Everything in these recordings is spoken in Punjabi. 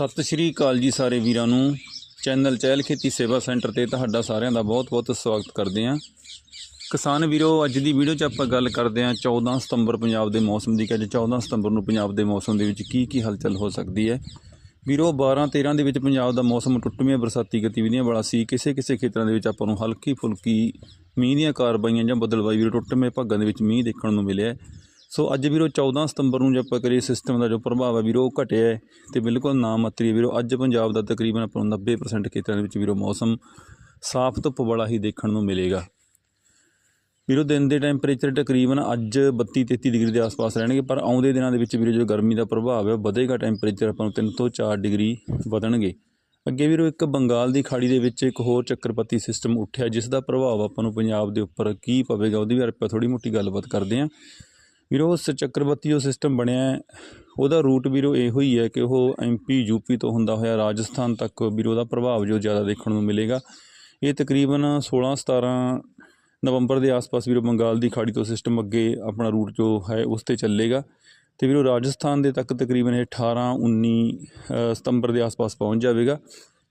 ਸਤਿ ਸ਼੍ਰੀ ਅਕਾਲ ਜੀ ਸਾਰੇ ਵੀਰਾਂ ਨੂੰ। ਚੈਨਲ ਚਹਿਲ ਖੇਤੀ ਸੇਵਾ ਸੈਂਟਰ ਤੇ ਤੁਹਾਡਾ ਸਾਰਿਆਂ ਦਾ ਬਹੁਤ-ਬਹੁਤ ਸਵਾਗਤ ਕਰਦੇ ਹਾਂ। ਕਿਸਾਨ ਵੀਰੋ, ਅੱਜ ਦੀ ਵੀਡੀਓ 'ਚ ਆਪਾਂ ਗੱਲ ਕਰਦੇ ਹਾਂ 14 ਸਤੰਬਰ ਪੰਜਾਬ ਦੇ ਮੌਸਮ ਦੀ, ਕਿ ਅੱਜ 14 ਸਤੰਬਰ ਨੂੰ ਪੰਜਾਬ ਦੇ ਮੌਸਮ ਦੇ ਵਿੱਚ ਕੀ ਕੀ ਹਲਚਲ ਹੋ ਸਕਦੀ ਹੈ। ਵੀਰੋ 12 13 ਦੇ ਵਿੱਚ ਪੰਜਾਬ ਦਾ ਮੌਸਮ ਟੁੱਟਵੀਆਂ ਬਰਸਾਤੀ ਗਤੀਵਿਧੀਆਂ ਵਾਲਾ ਸੀ। ਕਿਸੇ ਕਿਸੇ ਖੇਤਰਾਂ ਦੇ ਵਿੱਚ ਆਪਾਂ ਨੂੰ ਹਲਕੀ ਫੁਲਕੀ ਮੀਂਹ ਦੀਆਂ ਕਾਰਵਾਈਆਂ ਜਾਂ ਬਦਲਵਾਈ ਵੀਰੋ ਟੁੱਟਵੇਂ ਭਾਗਾਂ ਦੇ ਵਿੱਚ ਮੀਂਹ ਦੇਖਣ ਨੂੰ ਮਿਲਿਆ। ਸੋ ਅੱਜ ਵੀਰੋ 14 ਸਤੰਬਰ ਨੂੰ ਜੇ ਆਪਾਂ ਕਰੀਏ ਸਿਸਟਮ ਦਾ ਜੋ ਪ੍ਰਭਾਵ ਹੈ ਵੀਰੋ, ਉਹ ਘਟਿਆ ਹੈ ਤੇ ਬਿਲਕੁਲ ਨਾ ਮਾਤਰੀ ਵੀਰੋ। ਅੱਜ ਪੰਜਾਬ ਦਾ ਤਕਰੀਬਨ ਆਪਾਂ ਨੂੰ 90% ਖੇਤਰਾਂ ਦੇ ਵਿੱਚ ਵੀਰੋ ਮੌਸਮ ਸਾਫ਼ ਧੁੱਪ ਵਾਲਾ ਹੀ ਦੇਖਣ ਨੂੰ ਮਿਲੇਗਾ। ਵੀਰੋ, ਦਿਨ ਦੇ ਟੈਂਪਰੇਚਰ ਤਕਰੀਬਨ ਅੱਜ 32 33 ਡਿਗਰੀ ਦੇ ਆਸ-ਪਾਸ ਰਹਿਣਗੇ, ਪਰ ਆਉਂਦੇ ਦਿਨਾਂ ਦੇ ਵਿੱਚ ਵੀਰੋ ਜੋ ਗਰਮੀ ਦਾ ਪ੍ਰਭਾਵ ਹੈ, ਉਹ ਵਧੇਗਾ ਟੈਂਪਰੇਚਰ ਆਪਾਂ ਨੂੰ 3 ਤੋਂ 4 ਡਿਗਰੀ ਵਧਣਗੇ। ਅੱਗੇ ਵੀਰੋ, ਇੱਕ ਬੰਗਾਲ ਦੀ ਖਾੜੀ ਦੇ ਵਿੱਚ ਇੱਕ ਹੋਰ ਚੱਕਰਪਤੀ ਸਿਸਟਮ ਉੱਠਿਆ, ਜਿਸ ਦਾ ਪ੍ਰਭਾਵ ਆਪਾਂ ਨੂੰ ਪੰਜਾਬ ਦੇ ਉੱਪਰ ਕੀ ਪਵੇਗਾ, ਉਹਦੀ ਵੀ ਆਪਾਂ ਥੋੜੀ ਮੋਟੀ ਗੱਲਬਾਤ ਕਰਦੇ ਹਾਂ। ਵੀਰੋ, ਉਸ ਚੱਕਰਵਰਤੀ ਜੋ ਸਿਸਟਮ ਬਣਿਆ ਉਹਦਾ ਰੂਟ ਵੀਰੋ ਇਹੋ ਹੀ ਹੈ ਕਿ ਉਹ ਐਮਪੀ ਯੂਪੀ ਤੋਂ ਹੁੰਦਾ ਹੋਇਆ ਰਾਜਸਥਾਨ ਤੱਕ ਵੀਰੋ ਦਾ ਪ੍ਰਭਾਵ ਜੋ ਜ਼ਿਆਦਾ ਦੇਖਣ ਨੂੰ ਮਿਲੇਗਾ। ਇਹ ਤਕਰੀਬਨ 16 17 ਨਵੰਬਰ ਦੇ ਆਸ-ਪਾਸ ਵੀਰੋ ਬੰਗਾਲ ਦੀ ਖਾੜੀ ਤੋਂ ਸਿਸਟਮ ਅੱਗੇ ਆਪਣਾ ਰੂਟ ਜੋ ਹੈ, ਉਸ ਤੇ ਚੱਲੇਗਾ। ਤੇ ਵੀਰੋ, ਰਾਜਸਥਾਨ ਦੇ ਤੱਕ ਤਕਰੀਬਨ ਇਹ 18 19 ਸਤੰਬਰ ਦੇ ਆਸ-ਪਾਸ ਪਹੁੰਚ ਜਾਵੇਗਾ।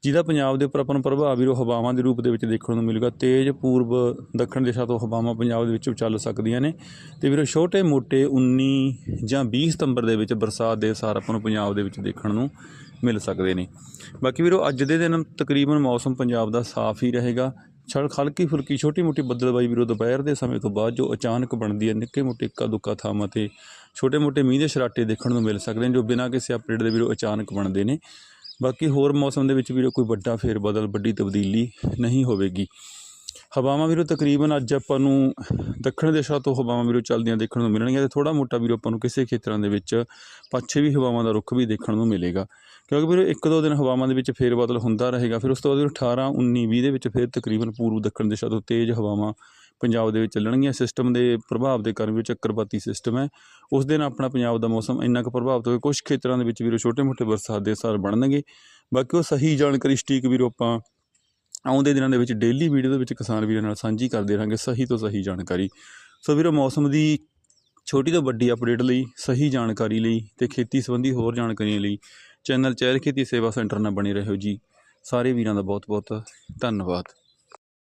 ਜਿਹਦਾ ਪੰਜਾਬ ਦੇ ਉੱਪਰ ਆਪਾਂ ਨੂੰ ਪ੍ਰਭਾਵ ਵੀਰੋ ਹਵਾਵਾਂ ਦੇ ਰੂਪ ਦੇ ਵਿੱਚ ਦੇਖਣ ਨੂੰ ਮਿਲੇਗਾ, ਤੇਜ਼ ਪੂਰਬ ਦੱਖਣ ਦਿਸ਼ਾ ਤੋਂ ਹਵਾਵਾਂ ਪੰਜਾਬ ਦੇ ਵਿੱਚ ਚੱਲ ਸਕਦੀਆਂ ਨੇ। ਤੇ ਵੀਰੋ, ਛੋਟੇ, ਮੋਟੇ 19 ਜਾਂ 20 ਸਤੰਬਰ ਦੇ ਵਿੱਚ ਬਰਸਾਤ ਦੇ ਸਾਰ ਆਪਾਂ ਨੂੰ ਪੰਜਾਬ ਦੇ ਵਿੱਚ ਦੇਖਣ ਨੂੰ ਮਿਲ ਸਕਦੇ ਨੇ। ਬਾਕੀ ਵੀਰੋ, ਅੱਜ ਦੇ ਦਿਨ ਤਕਰੀਬਨ ਮੌਸਮ ਪੰਜਾਬ ਦਾ ਸਾਫ਼ ਹੀ ਰਹੇਗਾ। ਛੜ ਖਲਕੀ ਫੁਲਕੀ ਛੋਟੀ ਮੋਟੀ ਬੱਦਲਬਾਈ ਵੀਰੋ, ਦੁਪਹਿਰ ਦੇ ਸਮੇਂ ਤੋਂ ਬਾਅਦ ਜੋ ਅਚਾਨਕ ਬਣਦੀ ਹੈ, ਨਿੱਕੇ ਮੋਟੇ ਇੱਕਾ ਦੁੱਕਾ ਥਾਵਾਂ ਤੇ ਛੋਟੇ ਮੋਟੇ ਮੀਂਹ ਦੇ ਸਰਾਟੇ ਦੇਖਣ ਨੂੰ ਮਿਲ ਸਕਦੇ ਨੇ, ਜੋ ਬਿਨਾਂ ਕਿਸੇ ਅਪਡੇਟ ਦੇ ਵੀਰੋ ਅਚਾਨਕ ਬਣਦੇ ਨੇ। ਬਾਕੀ ਹੋਰ ਮੌਸਮ ਦੇ ਵਿੱਚ ਵੀਰੋ ਕੋਈ ਵੱਡਾ ਫੇਰ ਬਦਲ, ਵੱਡੀ ਤਬਦੀਲੀ ਨਹੀਂ ਹੋਵੇਗੀ। ਹਵਾਵਾਂ ਵੀਰੋ ਤਕਰੀਬਨ ਅੱਜ ਆਪਾਂ ਨੂੰ ਦੱਖਣ ਦਿਸ਼ਾ ਤੋਂ ਹਵਾਵਾਂ ਵੀਰੋ ਚੱਲਦੀਆਂ ਦੇਖਣ ਨੂੰ ਮਿਲਣਗੀਆਂ ਤੇ ਥੋੜਾ ਮੋਟਾ ਵੀਰੋ ਆਪਾਂ ਨੂੰ ਕਿਸੇ ਖੇਤਰਾਂ ਦੇ ਵਿੱਚ ਪੱਛਮੀ ਹਵਾਵਾਂ ਦਾ ਰੁੱਖ ਵੀ ਦੇਖਣ ਨੂੰ ਮਿਲੇਗਾ। ਕਿਉਂਕਿ ਵੀਰੋ ਇੱਕ ਦੋ ਦਿਨ ਹਵਾਵਾਂ ਦੇ ਵਿੱਚ ਫੇਰ ਬਦਲ ਹੁੰਦਾ ਰਹੇਗਾ, ਫਿਰ ਉਸ ਤੋਂ ਬਾਅਦ ਵੀਰੋ 18 19 20 ਦੇ ਵਿੱਚ ਫਿਰ ਤਕਰੀਬਨ ਪੂਰਬ ਦੱਖਣ ਦਿਸ਼ਾ ਤੋਂ ਤੇਜ਼ ਹਵਾਵਾਂ ਪੰਜਾਬ ਦੇ ਵਿੱਚ ਚੱਲਣਗੀਆਂ ਸਿਸਟਮ ਦੇ ਪ੍ਰਭਾਵ ਦੇ ਕਾਰਨ ਵੀ ਚੱਕਰਵਾਤੀ ਸਿਸਟਮ ਹੈ। ਉਸ ਦਿਨ ਆਪਣਾ ਪੰਜਾਬ ਦਾ ਮੌਸਮ ਇੰਨਾ ਕੁ ਪ੍ਰਭਾਵਿਤ ਹੋਵੇ ਕੁਝ ਖੇਤਰਾਂ ਦੇ ਵਿੱਚ ਵੀਰੋ ਛੋਟੇ ਮੋਟੇ ਬਰਸਾਤ ਦੇ ਅਸਰ ਬਣਨਗੇ। ਬਾਕੀ ਉਹ ਸਹੀ ਜਾਣਕਾਰੀ ਸਟੀਕ ਵੀਰੋ ਆਪਾਂ ਆਉਂਦੇ ਦਿਨਾਂ ਦੇ ਵਿੱਚ ਡੇਲੀ ਵੀਡੀਓ ਦੇ ਵਿੱਚ ਕਿਸਾਨ ਵੀਰਾਂ ਨਾਲ ਸਾਂਝੀ ਕਰਦੇ ਰਹਾਂਗੇ ਸਹੀ ਤੋਂ ਸਹੀ ਜਾਣਕਾਰੀ। ਸੋ ਵੀਰੋ, ਮੌਸਮ ਦੀ ਛੋਟੀ ਤੋਂ ਵੱਡੀ ਅਪਡੇਟ ਲਈ, ਸਹੀ ਜਾਣਕਾਰੀ ਲਈ ਤੇ ਖੇਤੀ ਸੰਬੰਧੀ ਹੋਰ ਜਾਣਕਾਰੀਆਂ ਲਈ ਚੈਨਲ ਚਹਿਲ ਖੇਤੀ ਸੇਵਾ ਸੈਂਟਰ ਨਾਲ ਬਣੇ ਰਹੋ ਜੀ। ਸਾਰੇ ਵੀਰਾਂ ਦਾ ਬਹੁਤ ਬਹੁਤ ਧੰਨਵਾਦ।